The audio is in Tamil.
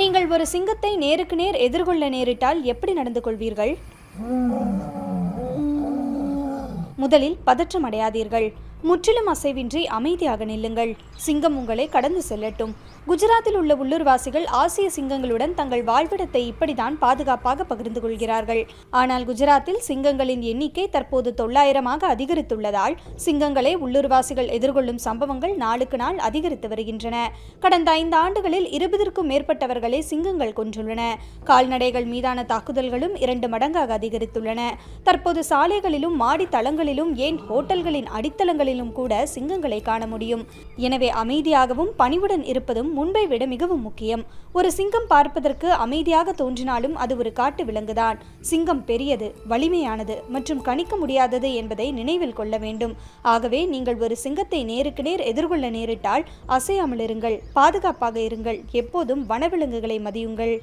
நீங்கள் ஒரு சிங்கத்தை நேருக்கு நேர் எதிர்கொள்ள நேரிட்டால் எப்படி நடந்து கொள்வீர்கள்? முதலில் பதற்றம் அடையாதீர்கள். முற்றிலும் அசைவின்றி அமைதியாக நில்லுங்கள். சிங்கம் உங்களை கடந்து செல்லட்டும். குஜராத்தில் உள்ள உள்ளூர்வாசிகள் ஆசிய சிங்கங்களுடன் தங்கள் வாழ்விடத்தை இப்படிதான் பாதுகாப்பாக பகிர்ந்து கொள்கிறார்கள். ஆனால் குஜராத்தில் சிங்கங்களின் எண்ணிக்கை தற்போது தொள்ளாயிரமாக அதிகரித்துள்ளதால் சிங்கங்களை உள்ளூர்வாசிகள் எதிர்கொள்ளும் சம்பவங்கள் நாளுக்கு நாள் அதிகரித்து வருகின்றன. கடந்த ஐந்து ஆண்டுகளில் இருபதற்கும் மேற்பட்டவர்களை சிங்கங்கள் கொன்றுள்ளன. கால்நடைகள் மீதான தாக்குதல்களும் இரண்டு மடங்காக அதிகரித்துள்ளன. தற்போது சாலைகளிலும் மாடி தளங்களிலும் ஏன் ஹோட்டல்களின் இடங்களிலும் கூட சிங்கங்களை காண முடியும். எனவே அமைதியாகவும் பணிவுடன் இருப்பதும் முன்பை விட மிகவும் முக்கியம். ஒரு சிங்கம் பார்ப்பதற்கு அமைதியாக தோன்றினாலும் அது ஒரு காட்டு விலங்குதான். சிங்கம் பெரியது வலிமையானது மற்றும் கணிக்க முடியாதது என்பதை நினைவில் கொள்ள வேண்டும். ஆகவே நீங்கள் ஒரு சிங்கத்தை நேருக்கு நேர் எதிர்கொள்ள நேரிட்டால் அசையாமல் இருங்கள் பாதுகாப்பாக இருங்கள் எப்போதும் வனவிலங்குகளை மதியுங்கள்.